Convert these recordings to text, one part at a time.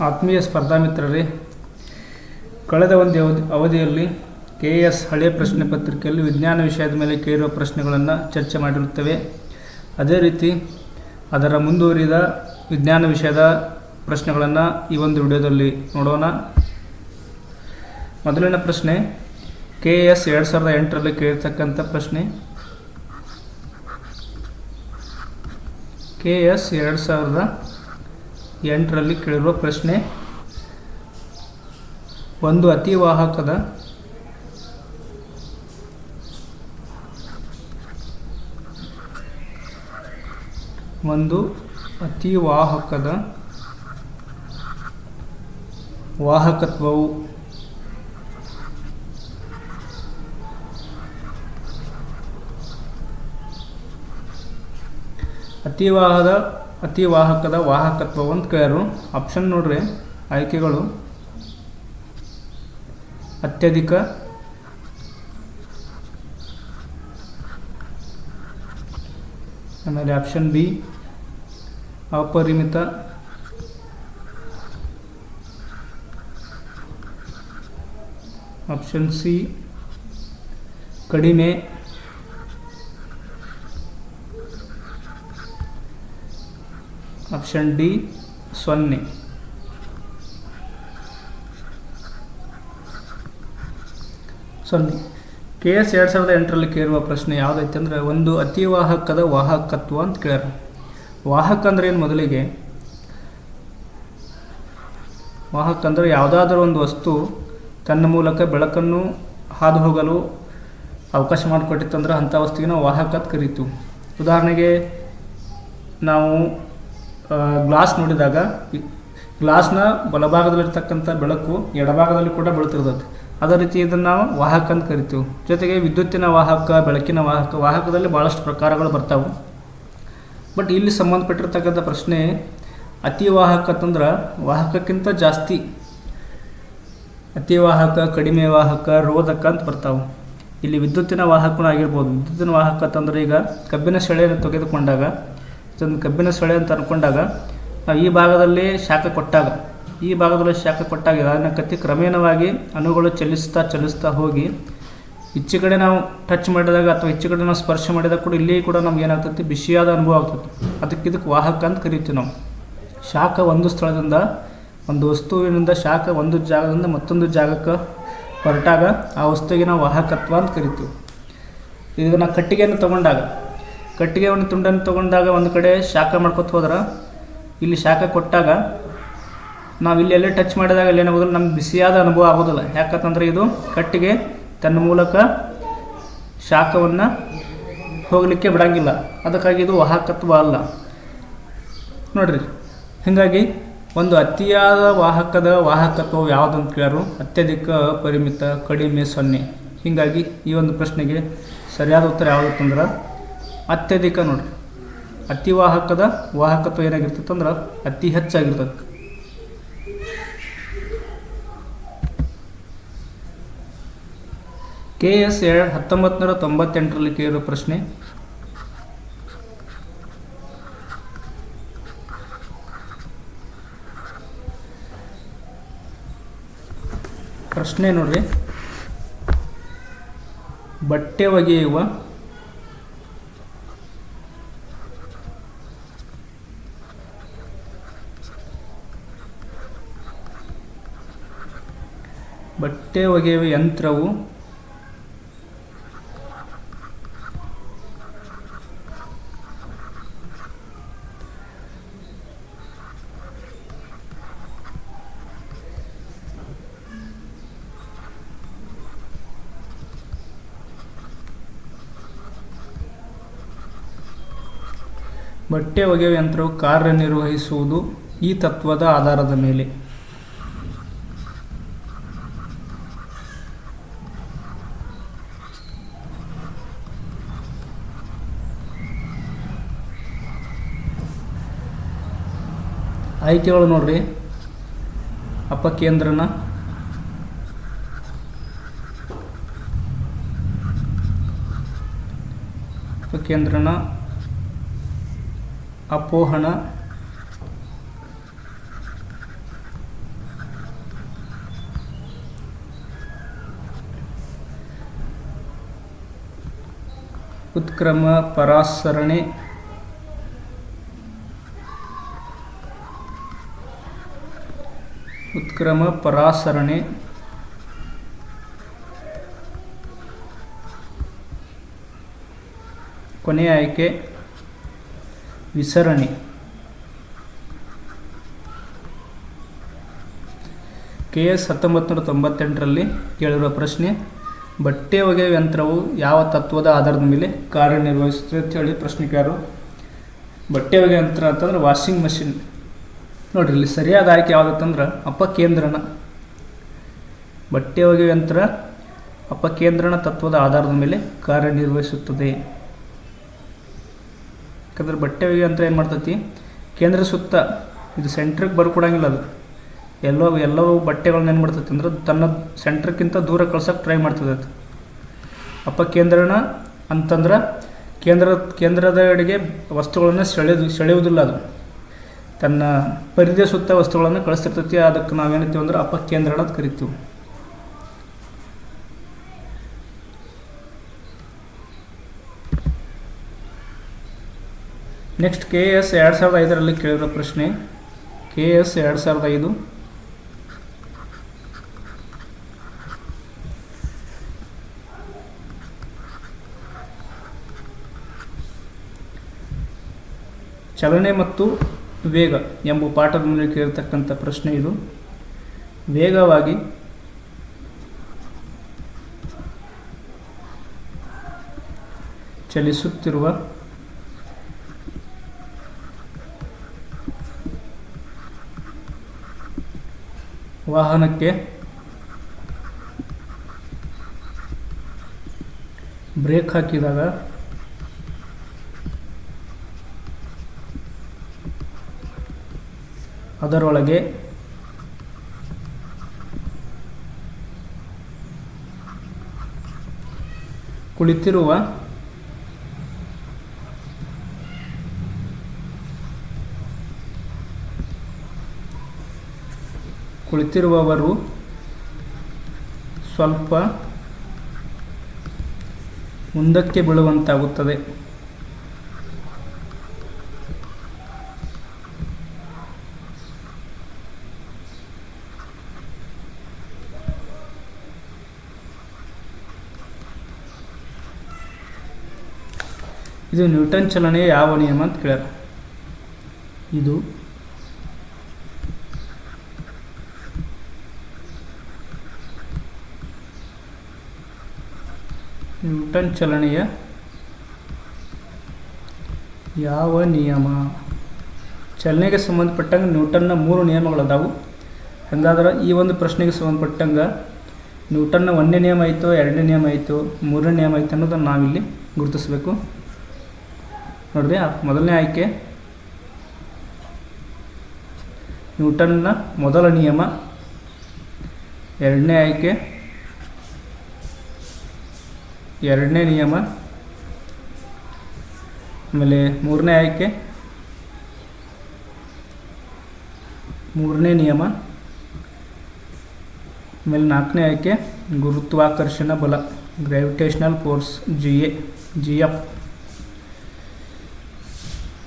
ಆತ್ಮೀಯ ಸ್ಪರ್ಧಾ ಮಿತ್ರರೇ, ಕಳೆದ ಒಂದು ಅವಧಿ ಅವಧಿಯಲ್ಲಿ ಕೆ ಎಸ್ ಹಳೆಯ ಪ್ರಶ್ನೆ ಪತ್ರಿಕೆಯಲ್ಲಿ ವಿಜ್ಞಾನ ವಿಷಯದ ಮೇಲೆ ಕೇಳಿರುವ ಪ್ರಶ್ನೆಗಳನ್ನು ಚರ್ಚೆ ಮಾಡಿರುತ್ತೇವೆ. ಅದೇ ರೀತಿ ಅದರ ಮುಂದುವರಿದ ವಿಜ್ಞಾನ ವಿಷಯದ ಪ್ರಶ್ನೆಗಳನ್ನು ಈ ಒಂದು ವಿಡಿಯೋದಲ್ಲಿ ನೋಡೋಣ. ಮೊದಲಿನ ಪ್ರಶ್ನೆ ಕೆ ಎಸ್ ಎರಡು ಸಾವಿರದ ಎಂಟರಲ್ಲಿ ಕೇಳಿರ್ತಕ್ಕಂಥ ಪ್ರಶ್ನೆ. ಕೆ ಎಸ್ ಎರಡು ಸಾವಿರದ ಎಂಟರಲ್ಲಿ ಕೇಳಿರುವ ಪ್ರಶ್ನೆ ಒಂದು ಅತಿವಾಹಕದ ಒಂದು ಅತಿವಾಹಕದ ವಾಹಕತ್ವವು ಅತಿವಾಹದ ಅತಿವಾಹಕದ ವಾಹಕತ್ವ ಒಂದು ಕೇಳ್ಯಾರು ಆಪ್ಷನ್ ನೋಡ್ರಿ, ಆಯ್ಕೆಗಳು. ಅತ್ಯಧಿಕ. ಆಮೇಲೆ ಆಪ್ಷನ್ ಬಿ ಅಪರಿಮಿತ. ಆಪ್ಷನ್ ಸಿ ಕಡಿಮೆ. ಆಪ್ಷನ್ ಡಿ ಸೊನ್ನೆ. ಸೊನ್ನೆ. ಕೆ ಎಸ್ ಎರಡು ಸಾವಿರದ ಎಂಟರಲ್ಲಿ ಕೇಳುವ ಪ್ರಶ್ನೆ ಯಾವುದೈತೆ ಅಂದರೆ ಒಂದು ಅತಿವಾಹಕದ ವಾಹಕತ್ವ ಅಂತ ಕೇಳ್ಯಾರ. ವಾಹಕ ಅಂದ್ರೆ ಏನು ಮೊದಲಿಗೆ? ವಾಹಕ ಅಂದರೆ ಯಾವುದಾದ್ರೂ ಒಂದು ವಸ್ತು ತನ್ನ ಮೂಲಕ ಬೆಳಕನ್ನು ಹಾದು ಹೋಗಲು ಅವಕಾಶ ಮಾಡಿಕೊಟ್ಟಿತ್ತಂದ್ರೆ ಅಂಥ ವಸ್ತುವಿನ ವಾಹಕ ಅಂತ ಕರಿತೀವಿ ಉದಾಹರಣೆಗೆ ನಾವು ಗ್ಲಾಸ್ ನೋಡಿದಾಗ ಗ್ಲಾಸ್ನ ಬಲಭಾಗದಲ್ಲಿರ್ತಕ್ಕಂಥ ಬೆಳಕು ಎಡಭಾಗದಲ್ಲಿ ಕೂಡ ಬೀಳ್ತಿರ್ತದೆ. ಅದೇ ರೀತಿ ಇದನ್ನು ನಾವು ವಾಹಕ ಅಂತ ಕರಿತೀವಿ. ಜೊತೆಗೆ ವಿದ್ಯುತ್ತಿನ ವಾಹಕ, ಬೆಳಕಿನ ವಾಹಕ, ವಾಹಕದಲ್ಲಿ ಭಾಳಷ್ಟು ಪ್ರಕಾರಗಳು ಬರ್ತಾವೆ. ಬಟ್ ಇಲ್ಲಿ ಸಂಬಂಧಪಟ್ಟಿರ್ತಕ್ಕಂಥ ಪ್ರಶ್ನೆ, ಅತಿ ವಾಹಕ ಅಂತಂದ್ರೆ ವಾಹಕಕ್ಕಿಂತ ಜಾಸ್ತಿ ಅತಿ ವಾಹಕ, ಕಡಿಮೆ ವಾಹಕ, ರೋಧಕ ಅಂತ ಬರ್ತಾವೆ. ಇಲ್ಲಿ ವಿದ್ಯುತ್ತಿನ ವಾಹಕನೂ ಆಗಿರ್ಬೋದು. ವಿದ್ಯುತ್ತಿನ ವಾಹಕ ಅಂತಂದ್ರೆ ಈಗ ಕಬ್ಬಿನ ಸೆಳೆಯನ್ನು ತೆಗೆದುಕೊಂಡಾಗ ಇದೊಂದು ಕಬ್ಬಿನ ಸೊಳೆ ಅಂತ ಅನ್ಕೊಂಡಾಗ ನಾವು ಈ ಭಾಗದಲ್ಲಿ ಶಾಖ ಕೊಟ್ಟಾಗ, ಈ ಭಾಗದಲ್ಲಿ ಶಾಖ ಕೊಟ್ಟಾಗ ಅದನ್ನಕತ್ತಿ ಕ್ರಮೇಣವಾಗಿ ಅಣುಗಳು ಚಲಿಸ್ತಾ ಚಲಿಸ್ತಾ ಹೋಗಿ, ಹೆಚ್ಚು ಕಡೆ ನಾವು ಟಚ್ ಮಾಡಿದಾಗ ಅಥವಾ ಹೆಚ್ಚು ಕಡೆ ನಾವು ಸ್ಪರ್ಶ ಮಾಡಿದಾಗ ಕೂಡ ಇಲ್ಲಿ ಕೂಡ ನಮ್ಗೆ ಏನಾಗ್ತೈತಿ? ಬಿಸಿಯಾದ ಅನುಭವ ಆಗ್ತೈತಿ. ಅದಕ್ಕೆ ಇದಕ್ಕೆ ವಾಹಕ ಅಂತ ಕರಿತೀವಿ ನಾವು. ಶಾಖ ಒಂದು ಸ್ಥಳದಿಂದ ಒಂದು ವಸ್ತುವಿನಿಂದ ಶಾಖ ಒಂದು ಜಾಗದಿಂದ ಮತ್ತೊಂದು ಜಾಗಕ್ಕೆ ಹೊರಟಾಗ ಆ ವಸ್ತುವಿಗೆ ನಾವು ವಾಹಕತ್ವ ಅಂತ ಕರಿತೀವಿ. ಇದನ್ನು ಕಟ್ಟಿಗೆಯನ್ನು ತಗೊಂಡಾಗ ಕಟ್ಟಿಗೆ ಒಂದು ತುಂಡನ್ನು ತಗೊಂಡಾಗ ಒಂದು ಕಡೆ ಶಾಖ ಮಾಡ್ಕೊತ ಹೋದ್ರೆ, ಇಲ್ಲಿ ಶಾಖ ಕೊಟ್ಟಾಗ ನಾವು ಇಲ್ಲಿ ಎಲ್ಲೇ ಟಚ್ ಮಾಡಿದಾಗ ಅಲ್ಲಿ ಏನಾಗೋದಿಲ್ಲ, ನಮ್ಗೆ ಬಿಸಿಯಾದ ಅನುಭವ ಆಗೋದಿಲ್ಲ. ಯಾಕಂತಂದ್ರೆ ಇದು ಕಟ್ಟಿಗೆ ತನ್ನ ಮೂಲಕ ಶಾಖವನ್ನು ಹೋಗಲಿಕ್ಕೆ ಬಿಡಂಗಿಲ್ಲ. ಅದಕ್ಕಾಗಿ ಇದು ವಾಹಕತ್ವ ಅಲ್ಲ. ನೋಡ್ರಿ, ಹೀಗಾಗಿ ಒಂದು ಅತಿಯಾದ ವಾಹಕದ ವಾಹಕತ್ವ ಯಾವುದು ಅಂತ ಕೇಳರು ಅತ್ಯಧಿಕ, ಪರಿಮಿತ, ಕಡಿಮೆ, ಸೊನ್ನೆ. ಹೀಗಾಗಿ ಈ ಒಂದು ಪ್ರಶ್ನೆಗೆ ಸರಿಯಾದ ಉತ್ತರ ಯಾವುದು ಅಂದ್ರೆ ಅತ್ಯಧಿಕ ನೋಡ್ರಿ. ಅತಿವಾಹಕದ ವಾಹಕತ್ವ ಏನಾಗಿರ್ತದೆ ಅಂದ್ರೆ ಅತಿ ಹೆಚ್ಚಾಗಿರ್ತದೆ ಕೆ ಎಸ್ ಎರಡು ಹತ್ತೊಂಬತ್ತು ನೂರ ತೊಂಬತ್ತೆಂಟರಲ್ಲಿ ಕೇಳಿರೋ ಪ್ರಶ್ನೆ. ಪ್ರಶ್ನೆ ನೋಡ್ರಿ. ಬಟ್ಟೆ ಒಗೆಯುವ ಬಟ್ಟೆ ಒಗೆಯುವ ಯಂತ್ರವು ಬಟ್ಟೆ ಒಗೆಯುವ ಯಂತ್ರವು ಕಾರ್ಯನಿರ್ವಹಿಸುವುದು ಈ ತತ್ವದ ಆಧಾರದ ಮೇಲೆ. ಆಯ್ಕೆಗಳು ನೋಡ್ರಿ. ಅಪಕೇಂದ್ರನ ಅಪಕೇಂದ್ರನ ಅಪೋಹಣ. ಉತ್ಕ್ರಮ ಪರಾಸರಣೆ. ಉತ್ಕ್ರಮ ಪರಾಸರಣೆ ಕೊನೆಯ ಆಯ್ಕೆ, ವಿಸರಣೆ. ಕೆ ಎಸ್ ಹತ್ತೊಂಬತ್ತು ನೂರ ತೊಂಬತ್ತೆಂಟರಲ್ಲಿ ಕೇಳಿರುವ ಪ್ರಶ್ನೆ, ಬಟ್ಟೆ ಒಗೆಯುವ ಯಂತ್ರವು ಯಾವ ತತ್ವದ ಆಧಾರದ ಮೇಲೆ ಕಾರ್ಯನಿರ್ವಹಿಸುತ್ತದೆ ಅಂತ ಹೇಳಿ ಪ್ರಶ್ನೆಕಾರರು ಬಟ್ಟೆ ಒಗೆಯುವ ಯಂತ್ರ ಅಂತಂದ್ರೆ ವಾಷಿಂಗ್ ಮಷಿನ್ ನೋಡ್ರಿ, ಇಲ್ಲಿ ಸರಿಯಾದ ಆಯ್ಕೆ ಅಪ್ಪ ಅಪಕೇಂದ್ರಣ ಬಟ್ಟೆ ಒಗೆಯುವ ಯಂತ್ರ ಅಪಕೇಂದ್ರಣ ತತ್ವದ ಆಧಾರದ ಮೇಲೆ ಕಾರ್ಯನಿರ್ವಹಿಸುತ್ತದೆ. ಯಾಕಂದ್ರೆ ಬಟ್ಟೆ ಒಗೆಯುವ ಯಂತ್ರ ಏನು ಮಾಡ್ತೈತಿ? ಕೇಂದ್ರ ಸುತ್ತ ಇದು ಸೆಂಟ್ರಿಗೆ ಬರ್ಕೊಡಂಗಿಲ್ಲ ಅದು. ಎಲ್ಲೋ ಎಲ್ಲೋ ಬಟ್ಟೆಗಳನ್ನ ಏನು ಮಾಡ್ತೈತಿ ಅಂದ್ರೆ ತನ್ನ ಸೆಂಟ್ರ್ಕ್ಕಿಂತ ದೂರ ಕಳ್ಸೋಕೆ ಟ್ರೈ ಮಾಡ್ತದೆ ಅದು. ಅಪಕೇಂದ್ರಣ ಅಂತಂದ್ರೆ ಕೇಂದ್ರ, ಕೇಂದ್ರದ ಅಡಿಗೆ ವಸ್ತುಗಳನ್ನು ಸೆಳೆದು, ಸೆಳೆಯುವುದಿಲ್ಲ ಅದು. ತನ್ನ ಪರಿಧಿಯ ಸುತ್ತ ವಸ್ತುಗಳನ್ನು ಕಳಿಸ್ತಿರ್ತೈತಿ, ಅದಕ್ಕೆ ನಾವೇನಂತೀವಿ ಅಂದ್ರೆ ಅಪಕೇಂದ್ರಣ ಅಂತ ಕರಿತೀವಿ. ನೆಕ್ಸ್ಟ್ ಕೆ ಎಸ್ ಎರಡು ಸಾವಿರದ ಐದರಲ್ಲಿ ಕೇಳಿರೋ ಪ್ರಶ್ನೆ. ಕೆ ಎಸ್ ಎರಡು ಸಾವಿರದ ಐದು. ಚಲನೆ ಮತ್ತು ವೇಗ ಎಂಬ ಪಾಠದ ಮೇಲೆ ಇರತಕ್ಕಂಥ ಪ್ರಶ್ನೆ ಇದು. ವೇಗವಾಗಿ ಚಲಿಸುತ್ತಿರುವ ವಾಹನಕ್ಕೆ ಬ್ರೇಕ್ ಹಾಕಿದಾಗ ಅದರೊಳಗೆ ಕುಳಿತಿರುವ ಕುಳಿತಿರುವವರು ಸ್ವಲ್ಪ ಮುಂದಕ್ಕೆ ಬೀಳುವಂತಾಗುತ್ತದೆ. ಇದು ನ್ಯೂಟನ್ ಚಲನೆಯ ಯಾವ ನಿಯಮ ಅಂತ ಕೇಳ್ಯಾರ. ಇದು ನ್ಯೂಟನ್ ಚಲನೆಯ ಯಾವ ನಿಯಮ. ಚಲನೆಗೆ ಸಂಬಂಧಪಟ್ಟಂಗೆ ನ್ಯೂಟನ್ನ ಮೂರು ನಿಯಮಗಳದಾವು. ಹಂಗಾದ್ರೆ ಈ ಒಂದು ಪ್ರಶ್ನೆಗೆ ಸಂಬಂಧಪಟ್ಟಂಗೆ ನ್ಯೂಟನ್ನ ಒಂದನೇ ನಿಯಮ ಆಯಿತು ಎರಡನೇ ನಿಯಮ ಆಯಿತು ಮೂರನೇ ನಿಯಮ ಆಯಿತು ಅನ್ನೋದನ್ನು ನಾವಿಲ್ಲಿ ಗುರುತಿಸಬೇಕು. ನೋಡ್ರಿ ಆ ಮೊದಲನೇ ಆಯ್ಕೆ. ನ್ಯೂಟನ್ನ ಮೊದಲ ನಿಯಮ. ಎರಡನೇ ಆಯ್ಕೆ. ಎರಡನೇ ನಿಯಮ. ಆಮೇಲೆ ಮೂರನೇ ಆಯ್ಕೆ. ಮೂರನೇ ನಿಯಮ. ಆಮೇಲೆ ನಾಲ್ಕನೇ ಆಯ್ಕೆ. ಗುರುತ್ವಾಕರ್ಷಣ ಬಲ. Gravitational force G A G F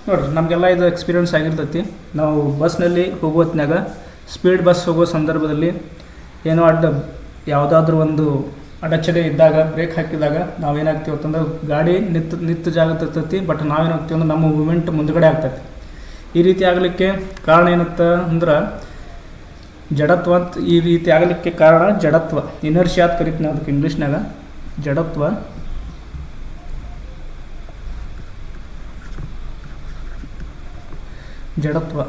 ನೋಡ್ರಿ, ನಮಗೆಲ್ಲ ಇದು ಎಕ್ಸ್ಪೀರಿಯನ್ಸ್ ಆಗಿರ್ತೈತಿ. ನಾವು ಬಸ್ನಲ್ಲಿ ಹೋಗೋ ಹೊತ್ನ್ಯಾಗ ಸ್ಪೀಡ್ ಬಸ್ ಹೋಗೋ ಸಂದರ್ಭದಲ್ಲಿ ಏನೋ ಅಡ್ಡ ಯಾವುದಾದ್ರೂ ಒಂದು ಅಡಚಣೆ ಇದ್ದಾಗ ಬ್ರೇಕ್ ಹಾಕಿದಾಗ ನಾವೇನಾಗ್ತೀವಿ ಅಂತಂದ್ರೆ ಗಾಡಿ ನಿಂತು ನಿತ್ತು ಜಾಗ ತರ್ತೈತಿ ಬಟ್ ನಾವೇನಾಗ್ತೀವಿ ಅಂದ್ರೆ ನಮ್ಮ ಮೂಮೆಂಟ್ ಮುಂದುಗಡೆ ಆಗ್ತೈತಿ. ಈ ರೀತಿ ಆಗಲಿಕ್ಕೆ ಕಾರಣ ಏನತ್ತ ಅಂದ್ರೆ ಜಡತ್ವ ಅಂತ ಈ ರೀತಿ ಆಗಲಿಕ್ಕೆ ಕಾರಣ ಜಡತ್ವ. ಇನರ್ಷಿಯಾ ಅಂತ ಕರಿತೀನಿ ಅದಕ್ಕೆ ಇಂಗ್ಲೀಷ್ನಾಗ ಜಡತ್ವ ಜಡತ್ವ.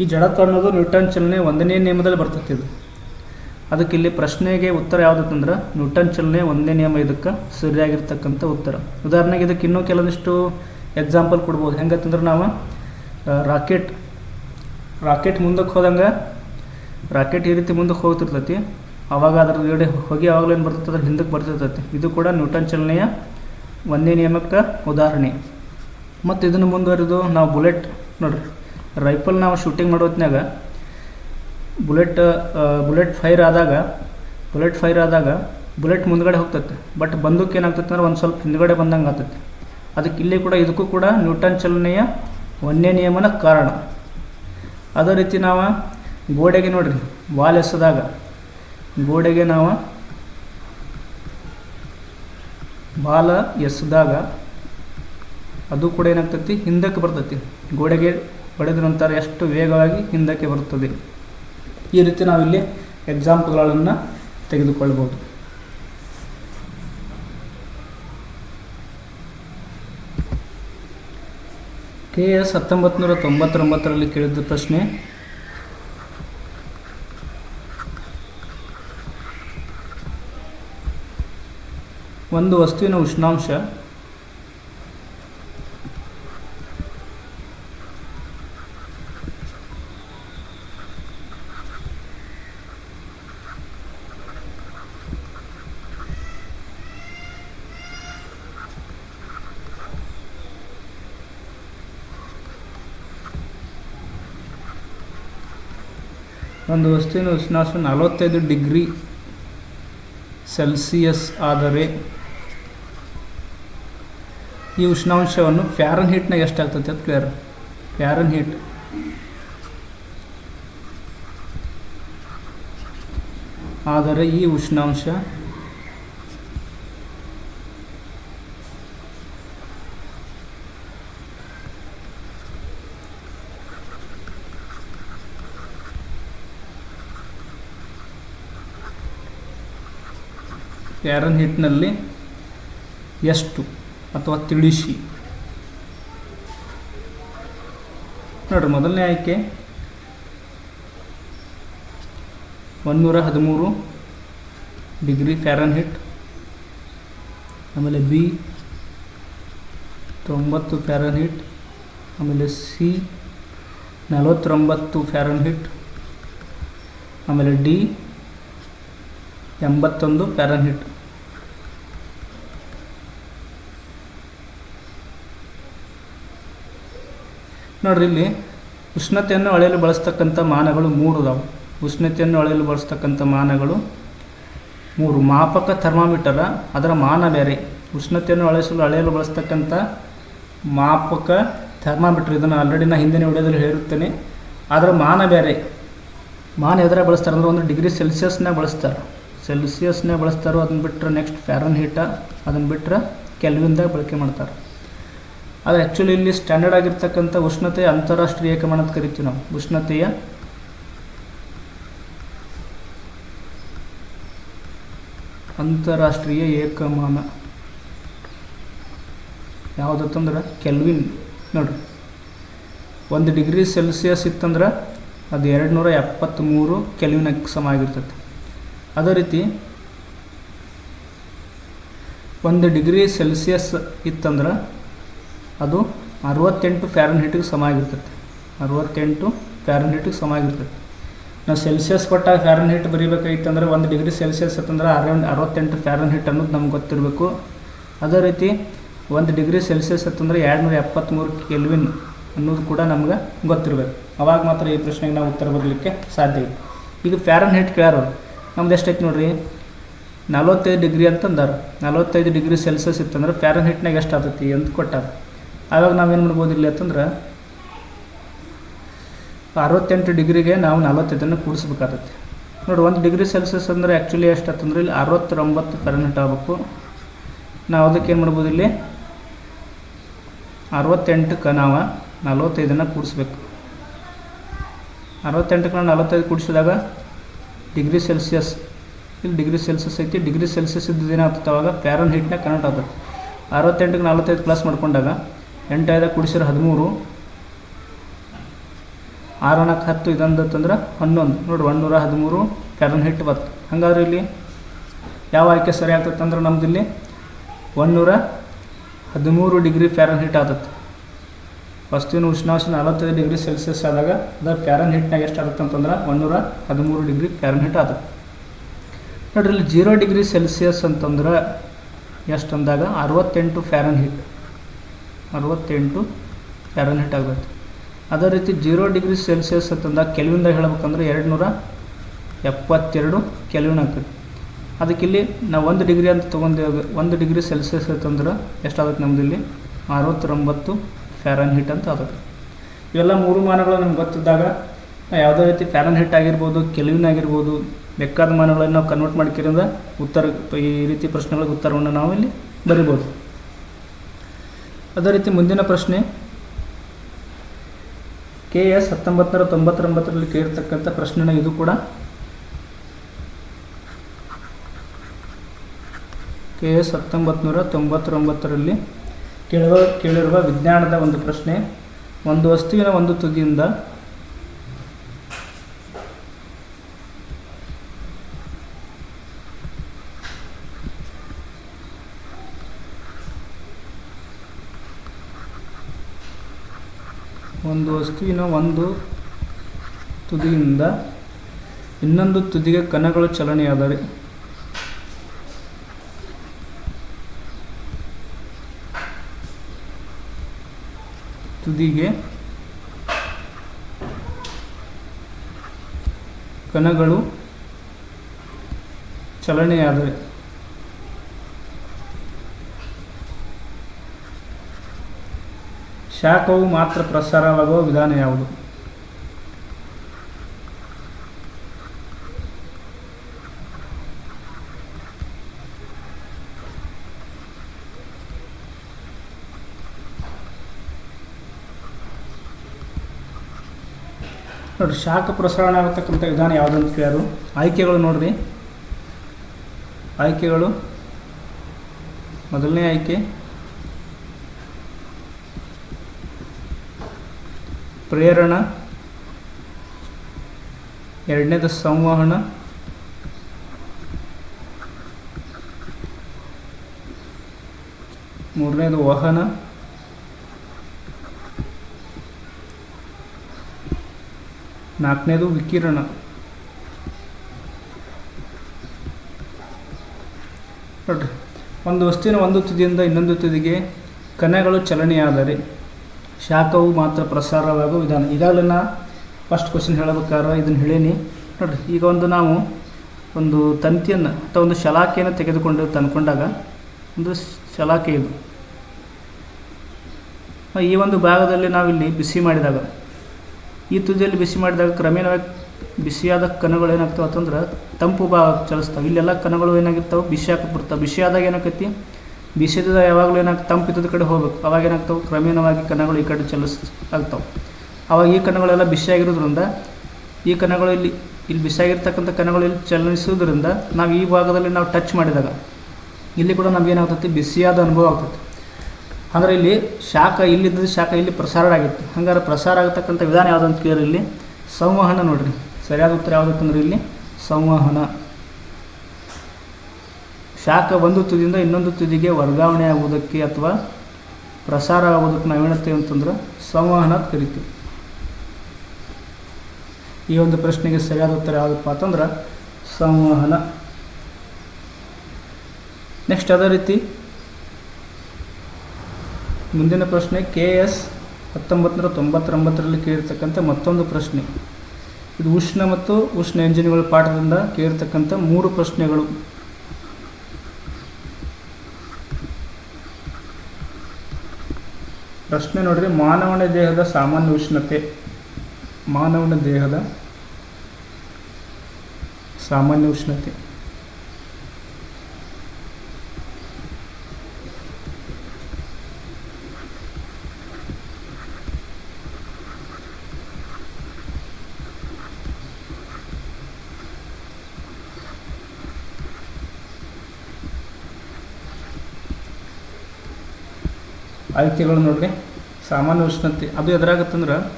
ಈ ಜಡತ್ವ ಅನ್ನೋದು ನ್ಯೂಟನ್ ಚಲನೆ ಒಂದನೇ ನಿಯಮದಲ್ಲಿ ಬರ್ತೈತಿ ಇದು. ಅದಕ್ಕೆ ಇಲ್ಲಿ ಪ್ರಶ್ನೆಗೆ ಉತ್ತರ ಯಾವುದಂದ್ರೆ ನ್ಯೂಟನ್ ಚಲನೆ ಒಂದೇ ನಿಯಮ ಇದಕ್ಕೆ ಸರಿಯಾಗಿರ್ತಕ್ಕಂಥ ಉತ್ತರ. ಉದಾಹರಣೆಗೆ ಇದಕ್ಕೆ ಇನ್ನೂ ಕೆಲವೊಂದಿಷ್ಟು ಎಕ್ಸಾಂಪಲ್ ಕೊಡ್ಬೋದು. ಹೆಂಗತ್ತಂದ್ರೆ ನಾವು ರಾಕೆಟ್ ರಾಕೆಟ್ ಮುಂದಕ್ಕೆ ಹೋದಂಗೆ ರಾಕೆಟ್ ಈ ರೀತಿ ಮುಂದಕ್ಕೆ ಹೋಗ್ತಿರ್ತೈತಿ. ಆವಾಗ ಅದ್ರ ಎಡೆ ಹೋಗಿ ಆವಾಗಲೇನು ಏನು ಬರ್ತೈತೆ? ಅದ್ರ ಹಿಂದಕ್ಕೆ ಬರ್ತಿರ್ತೈತಿ. ಇದು ಕೂಡ ನ್ಯೂಟನ್ ಚಲನೆಯ ಒಂದೇ ನಿಯಮಕ್ಕೆ ಉದಾಹರಣೆ. ಮತ್ತು ಇದನ್ನು ಮುಂದುವರೆದು ನಾವು ಬುಲೆಟ್ ನೋಡ್ರಿ. ರೈಫಲ್ ನಾವು ಶೂಟಿಂಗ್ ಮಾಡೋ ಹೊತ್ನ್ಯಾಗ ಬುಲೆಟ್ ಬುಲೆಟ್ ಫೈರ್ ಆದಾಗ, ಬುಲೆಟ್ ಫೈರ್ ಆದಾಗ ಬುಲೆಟ್ ಮುಂದ್ಗಡೆ ಹೋಗ್ತೈತೆ. ಬಟ್ ಬಂದೂಕ್ ಏನಾಗ್ತೈತೆ ಅಂದ್ರೆ ಒಂದು ಸ್ವಲ್ಪ ಹಿಂದ್ಗಡೆ ಬಂದಂಗೆ ಆಗ್ತೈತೆ. ಅದಕ್ಕೆ ಇಲ್ಲಿ ಕೂಡ ಇದಕ್ಕೂ ಕೂಡ ನ್ಯೂಟನ್ ಚಲನೆಯ ಒಂದೇ ನಿಯಮನ ಕಾರಣ. ಅದೇ ರೀತಿ ನಾವು ಗೋಡೆಗೆ ನೋಡ್ರಿ, ವಾಲ್ ಎಸೆದಾಗ ಗೋಡೆಗೆ ನಾವು ಬಾಲ ಎಸೆದಾಗ ಅದು ಕೂಡ ಏನಾಗ್ತೈತಿ? ಹಿಂದಕ್ಕೆ ಬರ್ತೈತಿ. ಗೋಡೆಗೆ ಹೊಡೆದ ನಂತರ ಎಷ್ಟು ವೇಗವಾಗಿ ಹಿಂದಕ್ಕೆ ಬರುತ್ತದೆ? ಈ ರೀತಿ ನಾವಿಲ್ಲಿ ಎಕ್ಸಾಂಪಲ್ಗಳನ್ನು ತೆಗೆದುಕೊಳ್ಬೋದು. ಕೆ ಎಸ್ ಹತ್ತೊಂಬತ್ತು ನೂರ ತೊಂಬತ್ತೊಂಬತ್ತರಲ್ಲಿ ಕೇಳಿದ ಪ್ರಶ್ನೆ, ಒಂದು ವಸ್ತುವಿನ ಉಷ್ಣಾಂಶ ಒಂದು ವಸ್ತುವಿನ ಉಷ್ಣಾಂಶ ನಲವತ್ತೈದು ಡಿಗ್ರಿ ಸೆಲ್ಸಿಯಸ್ ಆದರೆ ಈ ಉಷ್ಣಾಂಶವನ್ನು ಫ್ಯಾರನ್ ಹೀಟ್ನಾಗ ಎಷ್ಟಾಗ್ತೈತೆ ಅಂತ ಕ್ಲಿಯರ್ ಫ್ಯಾರನ್ ಹೀಟ್ ಆದರೆ ಈ ಉಷ್ಣಾಂಶ ಫ್ಯಾರನ್ ಹಿಟ್ನಲ್ಲಿ ಎಷ್ಟು ಅಥವಾ ತಿಳಿಸಿ? ನೋಡ್ರಿ, ಮೊದಲನೇ ಆಯ್ಕೆ ಒಂದೂರ ಹದಿಮೂರು ಡಿಗ್ರಿ ಫ್ಯಾರನ್ ಹಿಟ್ ಆಮೇಲೆ ಬಿ ತೊಂಬತ್ತು ಫ್ಯಾರನ್ ಹಿಟ್ ಆಮೇಲೆ ಸಿ ನಲವತ್ತೊಂಬತ್ತು ಫ್ಯಾರನ್ ಹಿಟ್ ಆಮೇಲೆ ಡಿ ಎಂಬತ್ತೊಂದು ಫ್ಯಾರನ್ ಹಿಟ್ ನೋಡ್ರಿ ಇಲ್ಲಿ ಉಷ್ಣತೆಯನ್ನು ಅಳೆಯಲು ಬಳಸ್ತಕ್ಕಂಥ ಮಾನಗಳು ಮೂರು ಅದಾವೆ. ಉಷ್ಣತೆಯನ್ನು ಅಳೆಯಲು ಬಳಸ್ತಕ್ಕಂಥ ಮಾನಗಳು ಮೂರು. ಮಾಪಕ ಥರ್ಮಾಮೀಟರ, ಅದರ ಮಾನ ಬೇರೆ. ಉಷ್ಣತೆಯನ್ನು ಅಳೆಸಲು ಅಳೆಯಲು ಬಳಸ್ತಕ್ಕಂಥ ಮಾಪಕ ಥರ್ಮಾಮೀಟರ್, ಇದನ್ನು ಆಲ್ರೆಡಿ ನಾನು ಹಿಂದಿನ ವಿಡಿಯೋದಲ್ಲಿ ಹೇಳಿರ್ತೇನೆ ಅದರ ಮಾನ ಬೇರೆ. ಮಾನ ಎದರ ಬಳಸ್ತಾರೆ ಅಂದ್ರೆ ಒಂದು ಡಿಗ್ರಿ ಸೆಲ್ಸಿಯಸ್ನ ಬಳಸ್ತಾರೆ. ಸೆಲ್ಸಿಯಸ್ನೇ ಬಳಸ್ತಾರೋ ಅದನ್ನು ಬಿಟ್ಟರೆ ನೆಕ್ಸ್ಟ್ ಫ್ಯಾರನ್ ಹೀಟ ಅದನ್ನು ಬಿಟ್ಟರೆ ಕೆಲವಿಂದ ಬಳಕೆ ಮಾಡ್ತಾರೆ. ಆದರೆ ಆ್ಯಕ್ಚುಲಿ ಇಲ್ಲಿ ಸ್ಟ್ಯಾಂಡರ್ಡ್ ಆಗಿರ್ತಕ್ಕಂಥ ಉಷ್ಣತೆ ಅಂತಾರಾಷ್ಟ್ರೀಯ ಏಕಮಾನ ಅಂತ ಕರಿತೀವಿ ನಾವು. ಉಷ್ಣತೆಯ ಅಂತಾರಾಷ್ಟ್ರೀಯ ಏಕಮಾನ. ಯಾವುದತ್ತಂದ್ರೆ? ಕೆಲ್ವಿನ್ ನೋಡ್ರಿ. ಒಂದು ಡಿಗ್ರಿ ಸೆಲ್ಸಿಯಸ್ ಇತ್ತಂದ್ರೆ ಅದು ಎರಡು ನೂರ ಎಪ್ಪತ್ತ್ಮೂರು ಕೆಲ್ವಿನಕ್ಕೆ ಸಮ ಆಗಿರ್ತೈತೆ. ಅದೇ ರೀತಿ ಒಂದು ಡಿಗ್ರಿ ಸೆಲ್ಸಿಯಸ್ ಇತ್ತಂದ್ರೆ ಅದು ಅರವತ್ತೆಂಟು ಫ್ಯಾರನ್ ಹೀಟಿಗೆ ಸಮ ಆಗಿರ್ತೈತೆ. ಅರವತ್ತೆಂಟು ಫ್ಯಾರನ್ ಹೀಟಿಗೆ ಸಮ ಆಗಿರ್ತೈತೆ. ನಾವು ಸೆಲ್ಸಿಯಸ್ ಕೊಟ್ಟಾಗ ಫ್ಯಾರನ್ ಹೀಟ್ ಬರೀಬೇಕಾಗಿತ್ತಂದ್ರೆ ಒಂದು ಡಿಗ್ರಿ ಸೆಲ್ಸಿಯಸ್ ಅಂತಂದ್ರೆ ಅರೌಂಡ್ ಅರವತ್ತೆಂಟು ಫ್ಯಾರನ್ ಹೀಟ್ ಅನ್ನೋದು ನಮ್ಗೆ ಗೊತ್ತಿರಬೇಕು. ಅದೇ ರೀತಿ ಒಂದು ಡಿಗ್ರಿ ಸೆಲ್ಸಿಯಸ್ ಅಂತಂದ್ರೆ ಎರಡು ನೂರ ಎಪ್ಪತ್ತ್ಮೂರು ಕೆಲ್ವಿನ್ ಅನ್ನೋದು ಕೂಡ ನಮ್ಗೆ ಗೊತ್ತಿರಬೇಕು. ಅವಾಗ ಮಾತ್ರ ಈ ಪ್ರಶ್ನೆಗೆ ನಾವು ಉತ್ತರ ಬರಲಿಕ್ಕೆ ಸಾಧ್ಯ ಇದೆ ಈಗ ಫ್ಯಾರನ್ ಹೀಟ್ ಕೇಳೋರು ನಮ್ದು ಎಷ್ಟೈತೆ ನೋಡ್ರಿ? ನಲವತ್ತೈದು ಡಿಗ್ರಿ ಅಂತಂದಾರ. ನಲವತ್ತೈದು ಡಿಗ್ರಿ ಸೆಲ್ಸಿಯಸ್ ಇತ್ತಂದ್ರೆ ಫ್ಯಾರನ್ ಹೀಟ್ನಾಗ ಎಷ್ಟು ಆಗ್ತೈತಿ ಅಂತ ಕೊಟ್ಟಾರ. ಆವಾಗ ನಾವೇನು ಮಾಡ್ಬೋದು ಇಲ್ಲಿ ಅಂತಂದ್ರೆ ಅರವತ್ತೆಂಟು ಡಿಗ್ರಿಗೆ ನಾವು ನಲವತ್ತೈದನ್ನು ಕೂಡಿಸ್ಬೇಕಾಗತ್ತೆ. ನೋಡಿ, ಒಂದು ಡಿಗ್ರಿ ಸೆಲ್ಸಿಯಸ್ ಅಂದರೆ ಆ್ಯಕ್ಚುಲಿ ಎಷ್ಟು ಅಂತಂದ್ರೆ ಇಲ್ಲಿ ಅರವತ್ತೊಂಬತ್ತು ಫೆರನ್ಹೀಟ್ ಆಗಬೇಕು. ನಾವು ಅದಕ್ಕೆ ಏನು ಮಾಡ್ಬೋದು ಇಲ್ಲಿ? ಅರವತ್ತೆಂಟಕ್ಕೆ ನಾವು ನಲವತ್ತೈದನ್ನು ಕೂಡಿಸ್ಬೇಕು. ಅರವತ್ತೆಂಟಕ್ಕೆ ನಾವು ನಲವತ್ತೈದು ಕೂಡಿಸಿದಾಗ ಡಿಗ್ರಿ ಸೆಲ್ಸಿಯಸ್ ಇಲ್ಲಿ ಡಿಗ್ರಿ ಸೆಲ್ಸಿಯಸ್ ಐತಿ. ಡಿಗ್ರಿ ಸೆಲ್ಸಿಯಸ್ ಇದ್ದು ಏನಾಗ್ತದೆ ಅವಾಗ ಪ್ಯಾರನ್ ಹೀಟ್ನಾಗ ಕನ್ವರ್ಟ್ ಆಗ್ತದೆ ಅರವತ್ತೆಂಟಕ್ಕೆ ನಲವತ್ತೈದು ಪ್ಲಸ್ ಮಾಡ್ಕೊಂಡಾಗ ಎಂಟು ಕುಡಿಸಿರ ಹದಿಮೂರು. ಆರು ನಾಲ್ಕು ಹತ್ತು ಇದೊಂದು ಅಂತಂದ್ರೆ ಹನ್ನೊಂದು. ನೋಡಿ ನೂರ ಹದಿಮೂರು ಕರನ್ ಹಿಟ್ಟು ಬತ್ತು ಹಾಗಾದ್ರೆ ಇಲ್ಲಿ ಯಾವ ಆಯ್ಕೆ ಸರಿ ಆಗ್ತತ್ತಂದ್ರೆ ನಮ್ದು ಇಲ್ಲಿ ಒಂದೂರ ಹದಿಮೂರು ಡಿಗ್ರಿ ಫ್ಯಾರನ್ ಹಿಟ್ ಆಗ್ತೈತೆ ವಸ್ತುವಿನ ಉಷ್ಣಾಂಶ ನಲವತ್ತೈದು ಡಿಗ್ರಿ ಸೆಲ್ಸಿಯಸ್ ಆದಾಗ ಅದರ ಫ್ಯಾರನ್ ಹಿಟ್ನಾಗ ಎಷ್ಟು ಆಗುತ್ತೆ ಅಂತಂದ್ರೆ ಒಂದೂರ ಹದಿಮೂರು ಡಿಗ್ರಿ ಫ್ಯಾರನ್ ಹಿಟ್ ಆಗುತ್ತೆ ನೋಡ್ರಿ, ಇಲ್ಲಿ ಜೀರೋ ಡಿಗ್ರಿ ಸೆಲ್ಸಿಯಸ್ ಅಂತಂದ್ರೆ ಎಷ್ಟು ಅಂದಾಗ ಅರವತ್ತೆಂಟು ಫ್ಯಾರನ್ ಹೀಟ್. ಅರವತ್ತೆಂಟು ಫ್ಯಾರನ್ಹೀಟ್ ಆಗುತ್ತೆ ಅದೇ ರೀತಿ ಜೀರೋ ಡಿಗ್ರಿ ಸೆಲ್ಸಿಯಸ್ ಅಂತಂದಾಗ ಕೆಲವಿಂದ ಹೇಳ್ಬೇಕಂದ್ರೆ ಎರಡು ನೂರ ಎಪ್ಪತ್ತೆರಡು ಕೆಲ್ವಿನ್ ಆಗ್ತದೆ. ಅದಕ್ಕೆ ಇಲ್ಲಿ ನಾವು ಒಂದು ಡಿಗ್ರಿ ಅಂತ ತೊಗೊಂಡೇವೆ ಒಂದು ಡಿಗ್ರಿ ಸೆಲ್ಸಿಯಸ್ ಅಂತಂದ್ರೆ ಎಷ್ಟಾಗುತ್ತೆ ನಮ್ದು ಇಲ್ಲಿ? ಅರವತ್ತೊಂಬತ್ತು ಫ್ಯಾರನ್ ಹೀಟ್ ಅಂತ ಆಗುತ್ತೆ. ಇವೆಲ್ಲ ಮೂರು ಮಾನಗಳು ನಮ್ಗೆ ಗೊತ್ತಿದ್ದಾಗ ಯಾವುದೇ ರೀತಿ ಫ್ಯಾರನ್ ಹಿಟ್ ಆಗಿರ್ಬೋದು, ಕೆಲ್ವಿನ್ ಆಗಿರ್ಬೋದು, ಬೇಕಾದ ಮಾನಗಳನ್ನು ನಾವು ಕನ್ವರ್ಟ್ ಮಾಡ್ಕಿರಿಂದ ಉತ್ತರ, ಈ ರೀತಿ ಪ್ರಶ್ನೆಗಳಿಗೆ ಉತ್ತರವನ್ನು ನಾವು ಇಲ್ಲಿ ಬರಿಬೋದು. ಅದೇ ರೀತಿ ಮುಂದಿನ ಪ್ರಶ್ನೆ. ಕೆ ಎಸ್ ಹತ್ತೊಂಬತ್ತರ ತೊಂಬತ್ತೊಂಬತ್ತರಲ್ಲಿ ಕೇಳಿರ್ತಕ್ಕಂಥ ಪ್ರಶ್ನೆನ ಇದು ಕೂಡ. ಕೆ ಎಸ್ ಹತ್ತೊಂಬತ್ತು ತೊಂಬತ್ತೊಂಬತ್ತರಲ್ಲಿ ಕೇಳುವ ಕೇಳಿರುವ ವಿಜ್ಞಾನದ ಒಂದು ಪ್ರಶ್ನೆ. ಒಂದು ವಸ್ತುವಿನ ಒಂದು ತುದಿಯಿಂದ ಒಂದು ವಸ್ತುವಿನ ಒಂದು ತುದಿಯಿಂದ ಇನ್ನೊಂದು ತುದಿಗೆ ಕಣಗಳು ಚಲನೆಯಾದರೆ. ತುದಿಗೆ ಕಣಗಳು ಚಲನೆಯಾದರೆ. ಶಾಖವು ಮಾತ್ರ ಪ್ರಸಾರವಾಗುವ ವಿಧಾನ ಯಾವುದು? ನೋಡಿ ಶಾಖ ಪ್ರಸರಣ ಆಗತಕ್ಕಂಥ ವಿಧಾನ ಯಾವುದು ಅಂತ ಕೇಳ್ಯಾರು ಆಯ್ಕೆಗಳು ನೋಡ್ರಿ. ಆಯ್ಕೆಗಳು. ಮೊದಲನೇ ಆಯ್ಕೆ. ಪ್ರೇರಣ. ಎರಡನೇದು ಸಂವಹನ. ಮೂರನೇದು ವಹನ. ನಾಲ್ಕನೇದು ವಿಕಿರಣ. ನೋಡ್ರಿ, ಒಂದು ವಸ್ತುವಿನ ಒಂದು ತುದಿಯಿಂದ ಇನ್ನೊಂದು ತುದಿಗೆ ಕಣಗಳು ಚಲನೆಯಾದರೆ ಶಾಖವು ಮಾತ್ರ ಪ್ರಸಾರವಾಗುವ ವಿಧಾನ. ಈಗಾಗಲೇ ನಾ ಫಸ್ಟ್ ಕ್ವಶನ್ ಹೇಳಬೇಕಾದ್ರೆ ಇದನ್ನು ಹೇಳೀನಿ. ನೋಡಿರಿ, ಈಗ ಒಂದು ನಾವು ಒಂದು ತಂತಿಯನ್ನು ಅಥವಾ ಒಂದು ಶಲಾಕೆಯನ್ನು ತೆಗೆದುಕೊಂಡು ತಂದ್ಕೊಂಡಾಗ ಒಂದು ಶಲಾಕೆ ಇದು. ಈ ಒಂದು ಭಾಗದಲ್ಲಿ ನಾವಿಲ್ಲಿ ಬಿಸಿ ಮಾಡಿದಾಗ, ಈ ತುದಿಯಲ್ಲಿ ಬಿಸಿ ಮಾಡಿದಾಗ ಕ್ರಮೇಣವಾಗಿ ಬಿಸಿಯಾದ ಕಣಗಳು ಏನಾಗ್ತವೆ ಅಂತಂದ್ರೆ ತಂಪು ಭಾಗ ಚಲಿಸ್ತಾವೆ. ಇಲ್ಲೆಲ್ಲ ಕಣಗಳು ಏನಾಗಿರ್ತಾವೆ? ಬಿಸಿ ಹಾಕಿ ಬರ್ತಾವೆ ಬಿಸಿ ಆದಾಗ ಏನಾಕೈತಿ? ಬಿಸಿದ ಯಾವಾಗಲೂ ಏನಾಗ್ತದೆ ತಂಪಿದ್ದದ ಕಡೆ ಹೋಗ್ಬೇಕು. ಅವಾಗ ಏನಾಗ್ತವೆ? ಕ್ರಮೇಣವಾಗಿ ಕಣಗಳು ಈ ಕಡೆ ಚಲಿಸ್, ಆಗ್ತಾವೆ. ಅವಾಗ ಈ ಕಣಗಳೆಲ್ಲ ಬಿಸಿಯಾಗಿರೋದ್ರಿಂದ ಈ ಕಣಗಳು ಇಲ್ಲಿ ಇಲ್ಲಿ ಬಿಸಿಯಾಗಿರ್ತಕ್ಕಂಥ ಕಣಗಳು ಇಲ್ಲಿ ಚಲಿಸೋದ್ರಿಂದ ನಾವು ಈ ಭಾಗದಲ್ಲಿ ನಾವು ಟಚ್ ಮಾಡಿದಾಗ, ಇಲ್ಲಿ ಕೂಡ ನಮಗೇನಾಗ್ತೈತಿ ಬಿಸಿಯಾದ ಅನುಭವ ಆಗ್ತೈತಿ. ಅಂದರೆ ಇಲ್ಲಿ ಶಾಖ, ಇಲ್ಲಿದ್ದ ಶಾಖ ಇಲ್ಲಿ ಪ್ರಸಾರ ಆಗಿತ್ತು. ಹಂಗಾರೆ ಪ್ರಸಾರ ಆಗತಕ್ಕಂಥ ವಿಧಾನ ಯಾವುದು ಅಂತ ಕೇಳಿ ಇಲ್ಲಿ? ಸಂವಹನ ನೋಡ್ರಿ. ಸರಿಯಾದ ಉತ್ತರ ಯಾವುದಕ್ಕಂದ್ರೆ ಇಲ್ಲಿ ಸಂವಹನ. ಶಾಖ ಒಂದು ತುದಿಯಿಂದ ಇನ್ನೊಂದು ತುದಿಗೆ ವರ್ಗಾವಣೆ ಆಗುವುದಕ್ಕೆ ಅಥವಾ ಪ್ರಸಾರ ಆಗುವುದಕ್ಕೆ ನಾವೇನಂತೇವೆ ಅಂತಂದ್ರೆ ಸಂವಹನ ಕರಿತೀವಿ. ಈ ಒಂದು ಪ್ರಶ್ನೆಗೆ ಸರಿಯಾದ ಉತ್ತರ ಯಾವುದಪ್ಪ ಅಂತಂದ್ರೆ ಸಂವಹನ. ನೆಕ್ಸ್ಟ್ ಅದೇ ರೀತಿ ಮುಂದಿನ ಪ್ರಶ್ನೆ ಕೆ ಎಸ್ ಹತ್ತೊಂಬತ್ತು ತೊಂಬತ್ತೊಂಬತ್ತರಲ್ಲಿ ಕೇಳಿರ್ತಕ್ಕಂಥ ಮತ್ತೊಂದು ಪ್ರಶ್ನೆ. ಇದು ಉಷ್ಣ ಮತ್ತು ಉಷ್ಣ ಎಂಜಿನ್ಗಳ ಪಾಠದಿಂದ ಕೇಳಿರ್ತಕ್ಕಂಥ ಮೂರು ಪ್ರಶ್ನೆಗಳು. ಪ್ರಶ್ನೆ ನೋಡಿದ್ರೆ ಮಾನವನ ದೇಹದ ಸಾಮಾನ್ಯ ಉಷ್ಣತೆ ಮಾನವನ ದೇಹದ ಸಾಮಾನ್ಯ ಉಷ್ಣತೆ. ಆಯ್ಕೆಗಳು ನೋಡ್ರಿ, ಸಾಮಾನ್ಯ ಉಷ್ಣತೆ. ಅದು ಎದುರಾಗತ್ತಂದ್ರೆ,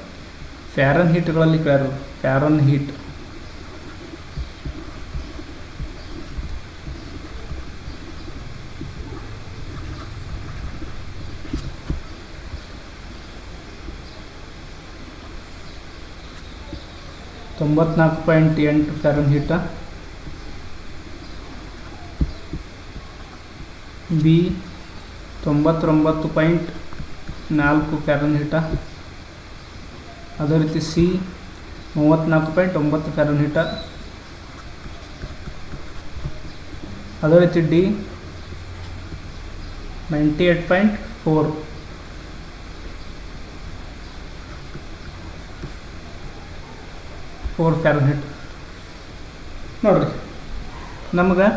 ಫ್ಯಾರನ್ ಹೀಟ್ಗಳಲ್ಲಿ ಕೇಳರು ಫ್ಯಾರನ್ ಹೀಟ್. ತೊಂಬತ್ನಾಲ್ಕು ಪಾಯಿಂಟ್ ಎಂಟು ಫ್ಯಾರನ್ ಹೀಟ. ಬಿ ತೊಂಬತ್ತೊಂಬತ್ತು ಪಾಯಿಂಟ್ ನಾಲ್ಕು ಫ್ಯಾರನ್ ಹೀಟ. ಅದೇ ರೀತಿ ಸಿ, ಮೂವತ್ತ್ನಾಲ್ಕು ಪಾಯಿಂಟ್ ಒಂಬತ್ತು ಫ್ಯಾರನ್ ಹಿಟ. ಅದೇ ರೀತಿ D, ninety eight point four. Four Fahrenheit ನೋಡ್ರಿ, ನಮ್ಗೆ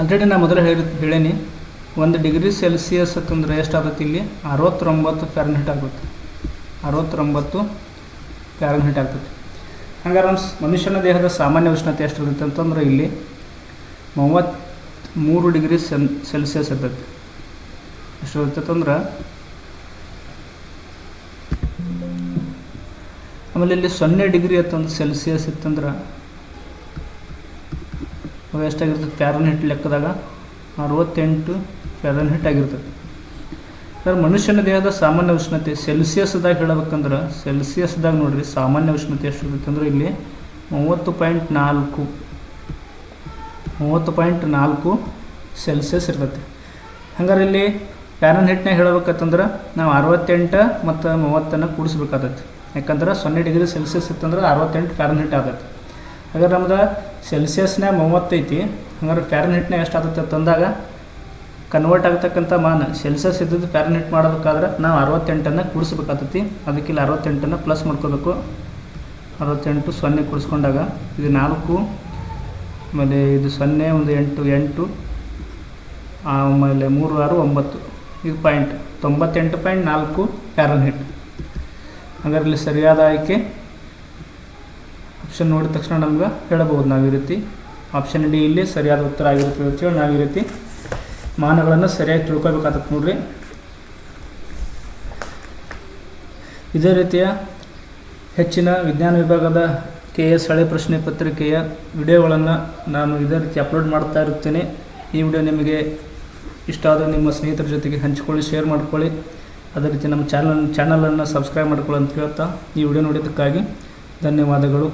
ಆಲ್ರೆಡಿ ನಾ ಮೊದಲು ಹೇಳಿ ಹೇಳೀನಿ. ಒಂದು ಡಿಗ್ರಿ ಸೆಲ್ಸಿಯಸ್ ಅಂತಂದ್ರೆ ಎಷ್ಟಾಗುತ್ತೆ ಇಲ್ಲಿ? ಅರವತ್ತೊಂಬತ್ತು ಫ್ಯಾರನ್ಹೀಟ್ ಆಗುತ್ತೆ. ಅರವತ್ತೊಂಬತ್ತು ಫ್ಯಾರನ್ಹೀಟ್ ಆಗ್ತದೆ. ಹಂಗಾರೆ ಮನುಷ್ಯನ ದೇಹದ ಸಾಮಾನ್ಯ ಉಷ್ಣತೆ ಎಷ್ಟಿರುತ್ತೆ ಅಂತಂದ್ರೆ ಇಲ್ಲಿ ಮೂವತ್ತ್ಮೂರು ಡಿಗ್ರಿ ಸೆಲ್, ಸೆಲ್ಸಿಯಸ್ ಇರ್ತೈತಿ ಎಷ್ಟು ಅಂತಂದ್ರೆ ಅಂದ್ರೆ ಆಮೇಲೆ ಇಲ್ಲಿ ಸೊನ್ನೆ ಡಿಗ್ರಿ ಅಂತಂದು ಸೆಲ್ಸಿಯಸ್ ಇತ್ತಂದ್ರೆ ಎಷ್ಟಾಗಿರ್ತದೆ? ಫ್ಯಾರನ್ಹಿಟ್ ಲೆಕ್ಕದಾಗ ಅರವತ್ತೆಂಟು ಫ್ಯಾರನ್ಹೀಟ್ ಆಗಿರ್ತದೆ ಸರ್, ಮನುಷ್ಯನ ದೇಹದ ಸಾಮಾನ್ಯ ಉಷ್ಣತೆ ಸೆಲ್ಸಿಯಸ್ದಾಗ ಹೇಳಬೇಕಂದ್ರೆ, ಸೆಲ್ಸಿಯಸ್ದಾಗ ನೋಡ್ರಿ ಸಾಮಾನ್ಯ ಉಷ್ಣತೆ ಎಷ್ಟು ಇರುತ್ತೆ ಅಂದ್ರೆ ಇಲ್ಲಿ ಮೂವತ್ತು ಪಾಯಿಂಟ್ ನಾಲ್ಕು, ಮೂವತ್ತು ಪಾಯಿಂಟ್ ನಾಲ್ಕು ಸೆಲ್ಸಿಯಸ್ ಇರ್ತೈತೆ. ಹಂಗಾರೆ ಇಲ್ಲಿ ಪ್ಯಾರನ್ ಹಿಟ್ನಾಗ ಹೇಳಬೇಕಂತಂದ್ರೆ ನಾವು ಅರವತ್ತೆಂಟು ಮತ್ತು ಮೂವತ್ತನ್ನು ಕೂಡಿಸ್ಬೇಕಾಗತ್ತೆ. ಯಾಕಂದ್ರೆ ಸೊನ್ನೆ ಡಿಗ್ರಿ ಸೆಲ್ಸಿಯಸ್ ಇತ್ತಂದ್ರೆ ಅರವತ್ತೆಂಟು ಫ್ಯಾರನ್ ಹಿಟ್ ಆಗತ್ತೆ. ಹಾಗಾದ್ರೆ ನಮ್ದು ಸೆಲ್ಸಿಯಸ್ನಾಗ ಮೂವತ್ತೈತಿ ಹಂಗಾರೆ ಫ್ಯಾರನ್ ಎಷ್ಟಾಗುತ್ತೆ ತಂದಾಗ ಕನ್ವರ್ಟ್ ಆಗತಕ್ಕಂಥ ಮಾನ ಸೆಲ್ಸಸ್ ಇದ್ದದ್ದು ಫ್ಯಾರನ್ ಹಿಟ್ ಮಾಡಬೇಕಾದ್ರೆ ನಾವು ಅರವತ್ತೆಂಟನ್ನು ಕೂಡಿಸ್ಬೇಕಾಗ್ತತಿ ಅದಕ್ಕೆ ಇಲ್ಲಿ ಅರವತ್ತೆಂಟನ್ನು ಪ್ಲಸ್ ಮಾಡ್ಕೋಬೇಕು. ಅರವತ್ತೆಂಟು ಸೊನ್ನೆ ಕೂಡಿಸ್ಕೊಂಡಾಗ ಇದು ನಾಲ್ಕು, ಆಮೇಲೆ ಇದು ಸೊನ್ನೆ, ಒಂದು ಎಂಟು ಎಂಟು, ಆಮೇಲೆ ಮೂರು, ಆರು, ಒಂಬತ್ತು. ಇದು ಪಾಯಿಂಟ್ ತೊಂಬತ್ತೆಂಟು ಪಾಯಿಂಟ್ ನಾಲ್ಕು ಪ್ಯಾರನ್ಹಿಟ್ ಹಾಗಾದ್ರಲ್ಲಿ ಸರಿಯಾದ ಆಯ್ಕೆ. ಆಪ್ಷನ್ ನೋಡಿದ ತಕ್ಷಣ ನಮ್ಗೆ ಹೇಳಬಹುದು ನಾವು ಈ ರೀತಿ ಆಪ್ಷನ್ ಡಿ ಇಲ್ಲಿ ಸರಿಯಾದ ಉತ್ತರ ಆಗಿರುತ್ತೆ ಅಂತೇಳಿ ನಾವು ಈ ರೀತಿ ಮಾನಗಳನ್ನು ಸರಿಯಾಗಿ ತಿಳ್ಕೊಬೇಕಾಗತ್ತೆ ನೋಡ್ರಿ. ಇದೇ ರೀತಿಯ ಹೆಚ್ಚಿನ ವಿಜ್ಞಾನ ವಿಭಾಗದ ಕೆ ಎಸ್ ಹಳೆ ಪ್ರಶ್ನೆ ಪತ್ರಿಕೆಯ ವಿಡಿಯೋಗಳನ್ನು ನಾನು ಇದೇ ರೀತಿ ಅಪ್ಲೋಡ್ ಮಾಡ್ತಾ ಇರುತ್ತೇನೆ. ಈ ವಿಡಿಯೋ ನಿಮಗೆ ಇಷ್ಟ ಆದರೆ ನಿಮ್ಮ ಸ್ನೇಹಿತರ ಜೊತೆಗೆ ಹಂಚಿಕೊಳ್ಳಿ, ಶೇರ್ ಮಾಡ್ಕೊಳ್ಳಿ. ಅದೇ ರೀತಿ ನಮ್ಮ ಚಾನಲ್, ಚಾನಲನ್ನು ಸಬ್ಸ್ಕ್ರೈಬ್ ಮಾಡ್ಕೊಳ್ಳಿ ಅಂತ ಹೇಳ್ತಾ ಈ ವಿಡಿಯೋ ನೋಡಿದ್ದಕ್ಕಾಗಿ ಧನ್ಯವಾದಗಳು.